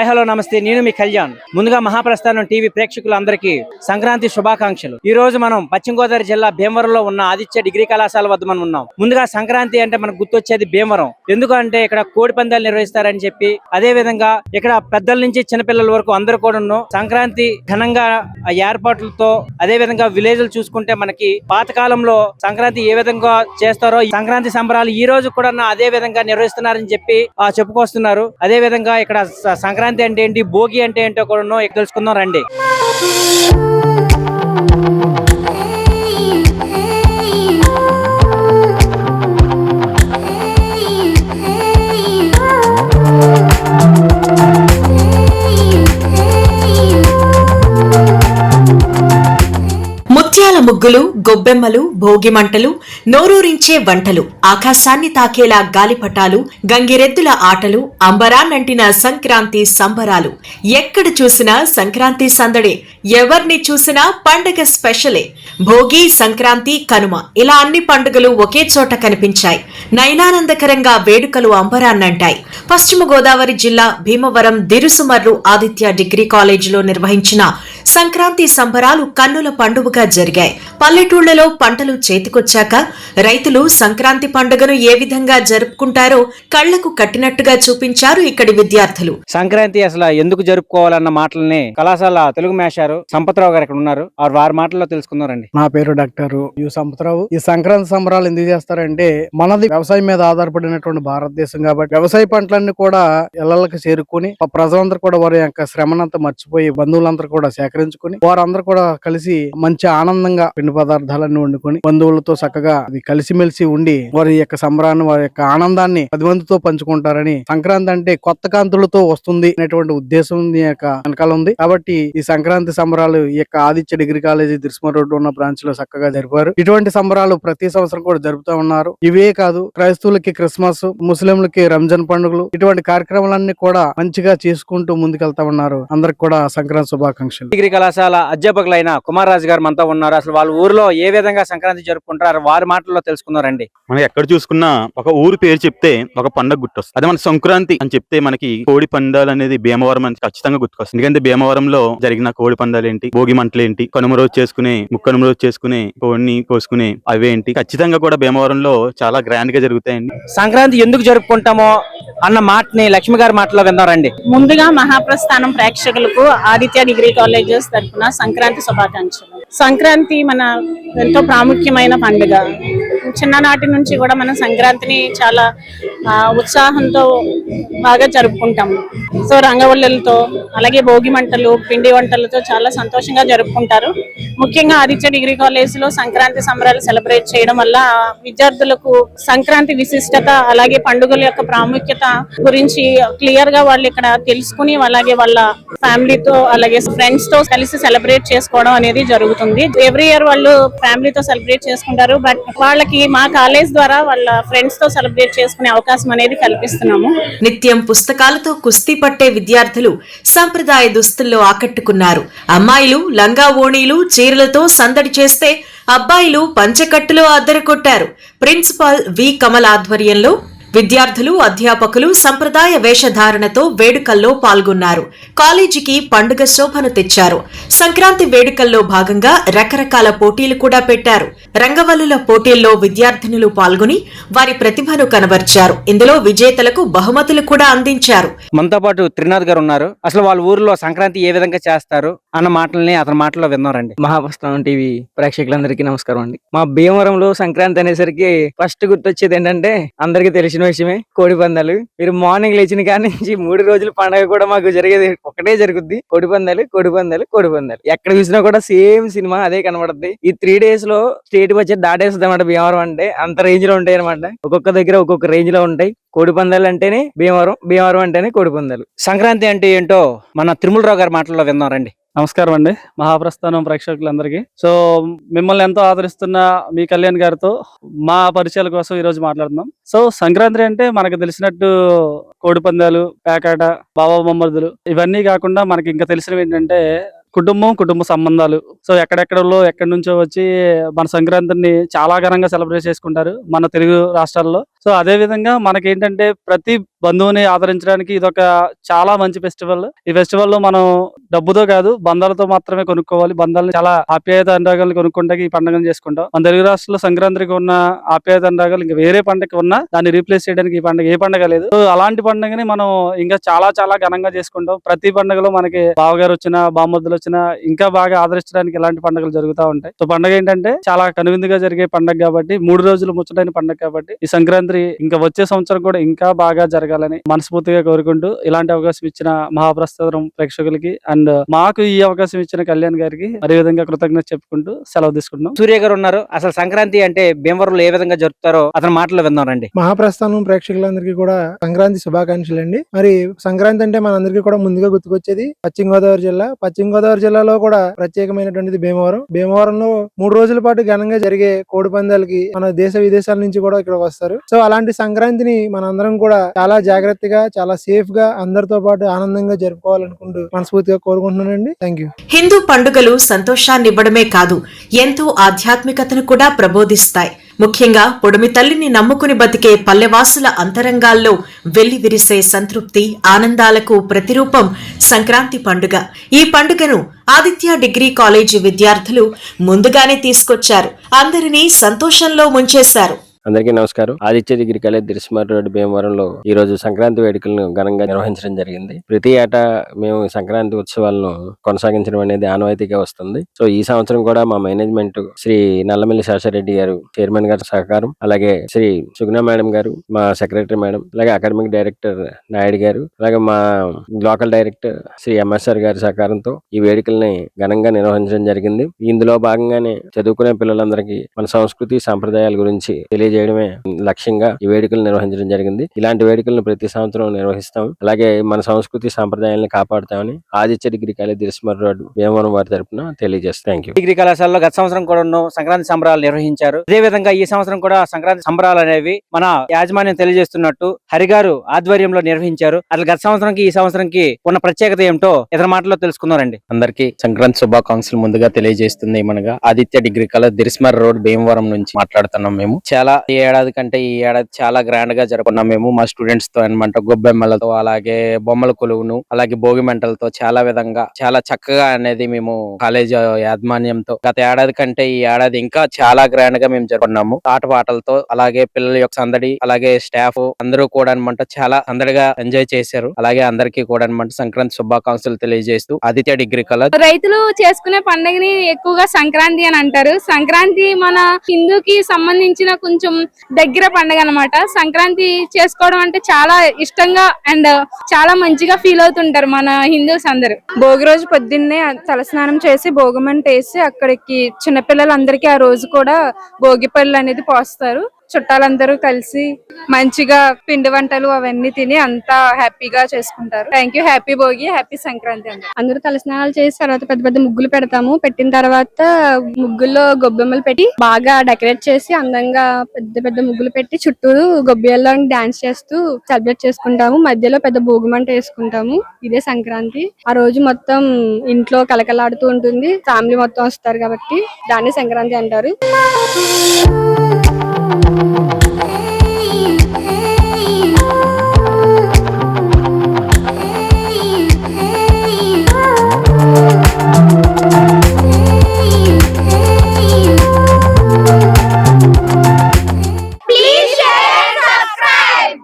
Hi hello నమస్తే. నేను మీ కళ్యాణ్. ముందుగా మహాప్రస్థానం టీవీ ప్రేక్షకులందరికీ సంక్రాంతి శుభాకాంక్షలు. ఈ రోజు మనం పశ్చిమ గోదావరి జిల్లా భీమవరంలో ఉన్న ఆదిత్య డిగ్రీ కళాశాల వద్ద మనం ఉన్నాం. ముందుగా సంక్రాంతి అంటే మనకు గుర్తొచ్చేది భీమవరం. ఎందుకంటే ఇక్కడ కోడి పందాలు నిర్వహిస్తారని చెప్పి అదే విధంగా ఇక్కడ పెద్దల నుంచి చిన్నపిల్లల వరకు అందరూ కూడా సంక్రాంతి ఘనంగా ఏర్పాట్లతో అదే విధంగా విలేజ్లు చూసుకుంటే మనకి పాతకాలంలో సంక్రాంతి ఏ విధంగా చేస్తారో ఈ సంక్రాంతి సంబరాలు ఈ రోజు కూడా అదే విధంగా నిర్వహిస్తున్నారని చెప్పి ఆ చెప్పుకొస్తున్నారు. అదే విధంగా ఇక్కడ సంక్రాంతి సంక్రాంతి అంటే ఏంటి? భోగి అంటే ఏంటో కూడా తెలుసుకుందాం రండి. ముగ్గులు గొబ్బెమ్మలు భోగి మంటలు నోరూరించే వంటలు ఆకాశాన్ని తాకేలా గాలిపటాలు గంగిరెద్దుల ఆటలు అంబరాన్నంటిన సంక్రాంతి సంబరాలు. ఎక్కడ చూసినా సంక్రాంతి సందడే ఎవర్ని చూసినా పండగ స్పెషలే. భోగి సంక్రాంతి కనుమ ఇలా అన్ని పండుగలు ఒకే చోట కనిపించాయి. నయనానందకరంగా వేడుకలు అంబరాన్నంటాయి. పశ్చిమ గోదావరి జిల్లా భీమవరం దిరుసుమర్రు ఆదిత్య డిగ్రీ కాలేజీలో నిర్వహించిన సంక్రాంతి సంబరాలు కన్నుల పండుగగా జరిగాయి. పల్లెటూళ్ళలో పంటలు చేతికొచ్చాక రైతులు సంక్రాంతి పండుగను ఏ విధంగా జరుపుకుంటారో కళ్ళకు కట్టినట్టుగా చూపించారు ఇక్కడి విద్యార్థులు. సంక్రాంతి అసలు ఎందుకు జరుపుకోవాలన్న మాటల్ని కళాశాల తెలుగు మేషారు సంపత్రావు గారు ఇక్కడ ఉన్నారు ఆ వారి మాటల్లో తెలుసుకుందాం రండి నా పేరు డాక్టర్ యు సంపత్రావు. ఈ సంక్రాంతి సంబరాలు ఎందుకు చేస్తారంటే మనది వ్యవసాయం మీద ఆధారపడినటువంటి భారతదేశం కాబట్టి వ్యవసాయ పంటలన్నీ కూడా ఇళ్ళకి చేరుకుని ప్రజలందరూ కూడా వారి యొక్క శ్రమనంతా మర్చిపోయి బంధువులందరూ కూడా సేకరించుకుని వారందరూ కూడా కలిసి మంచి ఆనందంగా పిండి పదార్థాలన్నీ వండుకొని బంధువులతో చక్కగా అది కలిసిమెలిసి ఉండి వారి యొక్క సంబరాన్ని వారి యొక్క ఆనందాన్ని పది మందితో పంచుకుంటారని సంక్రాంతి అంటే కొత్త కాంతులతో వస్తుంది అనేటువంటి ఉద్దేశం యొక్క వెనకాల ఉంది. కాబట్టి ఈ సంక్రాంతి సంబరాలు ఈ యొక్క Aditya degree college Dirusumarru road ఉన్న బ్రాంచ్లో చక్కగా జరిపారు. ఇటువంటి సంబరాలు ప్రతి సంవత్సరం కూడా జరుపుతూ ఉన్నారు. ఇవే కాదు క్రైస్తవులకి క్రిస్మస్ ముస్లింలకి రంజాన్ పండుగలు ఇటువంటి కార్యక్రమాలన్నీ కూడా మంచిగా చేసుకుంటూ ముందుకెళ్తా ఉన్నారు. అందరికి కూడా సంక్రాంతి శుభాకాంక్షలు. డిగ్రీ కళాశాల అధ్యాపకులైన కుమార్ రాజు గారు మనతో ఉన్నారు. అసలు వాళ్ళ ఊర్లో ఏ విధంగా సంక్రాంతి జరుపుకుంటారు వారి మాటల్లో తెలుసుకుందాం రండి. మనం ఎక్కడ చూసుకున్నా ఒక ఊరు పేరు చెప్తే ఒక పండగ గుర్తొస్తుంది. అదే మన సంక్రాంతి అని చెప్తే మనకి కోడి పందాలు అనేది భీమవరం అని ఖచ్చితంగా గుర్తుకొస్తుంది. ఎందుకంటే భీమవరంలో జరిగిన కోడి పందాలు ఏంటి భోగి మంటలు ఏంటి కనుమ రోజు చేసుకునే ముక్కనుమ రోజు చేసుకునే కోడిని కోసుకునే అవేంటి ఖచ్చితంగా కూడా భీమవరంలో చాలా గ్రాండ్గా జరుగుతాయండి. సంక్రాంతి ఎందుకు జరుపుకుంటామో అన్న మాటని లక్ష్మి గారి మాటలో విందాం రండి. ముందుగా మహాప్రస్థానం ప్రేక్షకులకు ఆదిత్య డిగ్రీ కాలేజెస్ తరఫున సంక్రాంతి శుభాకాంక్షలు. సంక్రాంతి మన ఎంతో ప్రాముఖ్యమైన పండుగ. చిన్ననాటి నుంచి కూడా మనం సంక్రాంతిని చాలా ఉత్సాహంతో బాగా జరుపుకుంటాము. సో రంగవల్లులతో అలాగే భోగి మంటలు పిండి వంటలతో చాలా సంతోషంగా జరుపుకుంటారు. ముఖ్యంగా ఆదిత్య డిగ్రీ కాలేజ్లో సంక్రాంతి సంబరాలు సెలబ్రేట్ చేయడం వల్ల విద్యార్థులకు సంక్రాంతి విశిష్టత అలాగే పండుగల యొక్క ప్రాముఖ్యత గురించి క్లియర్గా వాళ్ళు ఇక్కడ తెలుసుకుని అలాగే వాళ్ళ ఫ్యామిలీతో అలాగే ఫ్రెండ్స్తో కలిసి సెలబ్రేట్ చేసుకోవడం అనేది జరుగుతుంది. ఎవ్రీ ఇయర్ వాళ్ళు ఫ్యామిలీతో సెలబ్రేట్ చేసుకుంటారు. బట్ వాళ్ళకి మా కాలేజ్ ద్వారా వాళ్ళ ఫ్రెండ్స్తో సెలబ్రేట్ చేసుకునే అవకాశం అనేది కల్పిస్తున్నాము. నిత్యం పుస్తకాలతో కుస్తీ పట్టే విద్యార్థులు సంప్రదాయ దుస్తుల్లో ఆకట్టుకున్నారు. అమ్మాయిలు లంగా ఓణీలు చీరలతో సందడి చేస్తే అబ్బాయిలు పంచకట్టులో అద్దరు కొట్టారు ప్రిన్సిపాల్ వి. కమల్ ఆధ్వర్యంలో విద్యార్థులు అధ్యాపకులు సంప్రదాయ వేషధారణతో వేడుకల్లో పాల్గొన్నారు. కాలేజీకి పండుగ శోభను తెచ్చారు. సంక్రాంతి వేడుకల్లో భాగంగా రకరకాల పోటీలు కూడా పెట్టారు. రంగవల్లుల పోటీల్లో విద్యార్థినులు పాల్గొని వారి ప్రతిభను కనబర్చారు. ఇందులో విజేతలకు బహుమతులు కూడా అందించారు. మనతో పాటు త్రినాథ్ గారు ఉన్నారు. అసలు వాళ్ళ ఊర్లో సంక్రాంతి ఏ విధంగా చేస్తారు? అన్న మాటల్ని అతని మాటల్లో విన్నారండి. మహాప్రస్థానం టీవీ ప్రేక్షకులందరికీ నమస్కారం అండి. మా భీమవరంలో సంక్రాంతి అనేసరికి ఫస్ట్ గుర్తొచ్చేది ఏంటంటే అందరికీ తెలిసిన విషయమే కోడి పందాలు. మీరు మార్నింగ్ లేచిన కాడి నుంచి మూడు రోజుల పండగ కూడా మాకు జరిగేది ఒకటే జరుగుద్ది. కోడి పందాలు కోడి పందాలు కోడి పందాలు. ఎక్కడ చూసినా కూడా సేమ్ సినిమా అదే కనబడుద్ది. ఈ త్రీ డేస్లో స్టేట్ బడ్జెట్ దాటేస్తుంది అన్నమాట భీమవరం అంటే అంత రేంజ్లో ఉంటాయి అనమాట ఒక్కొక్క దగ్గర ఒక్కొక్క రేంజ్లో ఉంటాయి. కోడి పందాలు అంటేనే భీమవరం భీమవరం అంటేనే కోడి పందాలు. సంక్రాంతి అంటే ఏంటో మన తిరుమలరావు గారి మాటల్లో విందాం రండి. నమస్కారం అండి. మహాప్రస్థానం ప్రేక్షకులందరికీ. సో మిమ్మల్ని ఎంతో ఆదరిస్తున్న మీ కళ్యాణ్ గారితో మా పరిచయాల కోసం ఈ రోజు మాట్లాడుతున్నాం. సో సంక్రాంతి అంటే మనకు తెలిసినట్టు కోడి పందాలు పేకాట బాబా బొమ్మర్దులు ఇవన్నీ కాకుండా మనకి ఇంకా తెలిసినవి ఏంటంటే కుటుంబం కుటుంబ సంబంధాలు. సో ఎక్కడెక్కడలో ఎక్కడి నుంచో వచ్చి మన సంక్రాంతిని చాలా ఘనంగా సెలబ్రేట్ చేసుకుంటారు మన తెలుగు రాష్ట్రాల్లో. సో అదే విధంగా మనకేంటంటే ప్రతి బంధువుని ఆదరించడానికి ఇదొక చాలా మంచి ఫెస్టివల్. ఈ ఫెస్టివల్లో మనం డబ్బుతో కాదు బంధాలతో మాత్రమే కొనుక్కోవాలి. బంధాలను చాలా ఆప్యాయత అనురాగాలు కొనుక్కుంటే ఈ పండుగను చేసుకుంటాం. మన తెలుగు రాష్ట్రంలో సంక్రాంతికి ఉన్న ఆప్యాయత అనురాగాలు ఇంకా వేరే పండుగ ఉన్నా దాన్ని రీప్లేస్ చేయడానికి ఈ పండుగ ఏ పండుగ లేదు. సో అలాంటి పండుగని మనం ఇంకా చాలా చాలా ఘనంగా చేసుకుంటాం. ప్రతి పండుగలో మనకి బావగారు వచ్చిన బామ్మద్దులు వచ్చిన ఇంకా బాగా ఆదరించడానికి ఇలాంటి పండుగలు జరుగుతూ ఉంటాయి. సో పండుగ ఏంటంటే చాలా కనువిందుగా జరిగే పండుగ కాబట్టి మూడు రోజులు ముచ్చటైన పండుగ కాబట్టి ఈ సంక్రాంతి ఇంకా వచ్చే సంవత్సరం కూడా ఇంకా బాగా జరగాలని మనస్ఫూర్తిగా కోరుకుంటూ ఇలాంటి అవకాశం ఇచ్చిన మహాప్రస్థానం ప్రేక్షకులకి అండ్ మాకు ఈ అవకాశం ఇచ్చిన కళ్యాణ్ గారికి అదే విధంగా కృతజ్ఞత చెప్పుకుంటూ సెలవు తీసుకుంటున్నాం. సూర్య గారు ఉన్నారు. అసలు సంక్రాంతి అంటే భీమవరంలో ఏ విధంగా జరుపుతారో అతని మాటలు విందాం రండి. మహాప్రస్థానం ప్రేక్షకులందరికీ కూడా సంక్రాంతి శుభాకాంక్షలు అండి. మరి సంక్రాంతి అంటే మనందరికీ కూడా ముందుగా గుర్తుకొచ్చేది పశ్చిమ గోదావరి జిల్లా. పశ్చిమ గోదావరి జిల్లాలో కూడా ప్రత్యేకమైనటువంటిది భీమవరం. భీమవరంలో మూడు రోజుల పాటు ఘనంగా జరిగే కోడి పందాలకి మన దేశ విదేశాల నుంచి కూడా ఇక్కడ వస్తారు. సో అలాంటి సంక్రాంతిని మనందరం కూడా చాలా జాగ్రత్తగా చాలా సేఫ్గా అందరితో పాటు ఆనందంగా జరుపుకోవాలనుకుంటూ మనస్ఫూర్తిగా కోరుకుంటున్నానండి. థ్యాంక్ యూ హిందూ పండుగలు సంతోషాన్ని ఇవ్వడమే కాదు ఎంతో ఆధ్యాత్మికతను కూడా ప్రబోధిస్తాయి. ముఖ్యంగా పొడిమి తల్లిని నమ్ముకుని బతికే పల్లెవాసుల అంతరంగాల్లో వెళ్ళి విరిసే సంతృప్తి ఆనందాలకు ప్రతిరూపం సంక్రాంతి పండుగ. ఈ పండుగను ఆదిత్య డిగ్రీ కాలేజీ విద్యార్థులు ముందుగానే తీసుకొచ్చారు. అందరినీ సంతోషంలో ముంచేశారు. అందరికీ నమస్కారం. Aditya degree college Dirusumarru road భీమవరంలో ఈ రోజు సంక్రాంతి వేడుకలను ఘనంగా నిర్వహించడం జరిగింది. ప్రతి ఏటా మేము సంక్రాంతి ఉత్సవాలను కొనసాగించడం అనేది ఆనవాయితీగా వస్తుంది. సో ఈ సంవత్సరం కూడా మా మేనేజ్మెంట్ శ్రీ నల్లమల్లి శాసరెడ్డి గారు చైర్మన్ గారి సహకారం అలాగే శ్రీ సుగుణ మేడం గారు మా సెక్రటరీ మేడం అలాగే అకాడమిక్ డైరెక్టర్ నాయుడు గారు అలాగే మా లోకల్ డైరెక్టర్ శ్రీ ఎంఎస్ఆర్ గారి సహకారంతో ఈ వేడుకల్ని ఘనంగా నిర్వహించడం జరిగింది. ఇందులో భాగంగానే చదువుకునే పిల్లలందరికీ మన సంస్కృతి సాంప్రదాయాల గురించి తెలియజేయడమే లక్ష్యంగా ఈ వేడుకలు నిర్వహించడం జరిగింది. ఇలాంటి వేడుకలను ప్రతి సంవత్సరం నిర్వహిస్తాం. అలాగే మన సంస్కృతి సాంప్రదాయాలను కాపాడుతామని Aditya degree college Dirusumarru road Bhimavaram వారి తరపున తెలియజేస్తాం థ్యాంక్ యూ. డిగ్రీ కళాశాలలో గత సంవత్సరం కూడా సంక్రాంతి సంబరాలు నిర్వహించారు. అదే విధంగా ఈ సంవత్సరం కూడా సంక్రాంతి సంబరాలు అనేవి మన యాజమాన్యం తెలియజేస్తున్నట్టు హరిగారు ఆధ్వర్యంలో నిర్వహించారు. అసలు గత సంవత్సరంకి ఈ సంవత్సరంకి ఉన్న ప్రత్యేకత ఏమిటో ఇతర మాటల్లో తెలుసుకున్నారండి అందరికీ సంక్రాంతి శుభాకాంక్షలు ముందుగా తెలియజేస్తుంది మనగా Aditya degree college Dirusumarru road Bhimavaram నుంచి మాట్లాడుతున్నాం మేము. చాలా ఈ ఏడాది కంటే ఈ ఏడాది చాలా గ్రాండ్గా జరుపుకున్నాం మేము. మా స్టూడెంట్స్తో అనమాట గొబ్బెమ్మలతో అలాగే బొమ్మల కొలువును అలాగే భోగి మంటలతో చాలా విధంగా చాలా చక్కగా అనేది మేము కాలేజ్ యాజమాన్యంతో గత ఏడాది కంటే ఈ ఏడాది ఇంకా చాలా గ్రాండ్గా మేము జరుపుకున్నాము. ఆట పాటలతో అలాగే పిల్లల యొక్క సందడి అలాగే స్టాఫ్ అందరూ కూడా అనమాట చాలా సందడిగా ఎంజాయ్ చేశారు. అలాగే అందరికీ కూడా అనమాట సంక్రాంతి శుభాకాంక్షలు తెలియజేస్తూ ఆదిత్య డిగ్రీ కాలేజ్. రైతులు చేసుకునే పండుగని ఎక్కువగా సంక్రాంతి అని అంటారు. సంక్రాంతి మన హిందూకి సంబంధించిన కొంచెం దగ్గర పండుగ అన్నమాట. సంక్రాంతి చేసుకోవడం అంటే చాలా ఇష్టంగా అండ్ చాలా మంచిగా ఫీల్ అవుతుంటారు మన హిందూస్ అందరు. భోగి రోజు పొద్దున్నే తలస్నానం చేసి భోగమంట వేసి అక్కడికి చిన్నపిల్లలందరికీ ఆ రోజు కూడా భోగి పళ్ళు అనేది పోస్తారు. చుట్టాలందరూ కలిసి మంచిగా పిండి వంటలు అవన్నీ తిని అంతా హ్యాపీగా చేసుకుంటారు. Thank you happy Bhogi happy Sankranti అండి. అందరూ తలస్నానాలు చేసి తర్వాత పెద్ద పెద్ద ముగ్గులు పెడతాము. పెట్టిన తర్వాత ముగ్గుల్లో గొబ్బెమ్మలు పెట్టి బాగా డెకరేట్ చేసి అందంగా పెద్ద పెద్ద ముగ్గులు పెట్టి చుట్టూరు గొబ్బెల్లో డాన్స్ చేస్తూ సెలబ్రేట్ చేసుకుంటాము. మధ్యలో పెద్ద భోగిమంట వేసుకుంటాము. ఇదే సంక్రాంతి. ఆ రోజు మొత్తం ఇంట్లో కలకలాడుతూ ఉంటుంది. ఫ్యామిలీ మొత్తం వస్తారు కాబట్టి దాన్ని సంక్రాంతి అంటారు. thank you.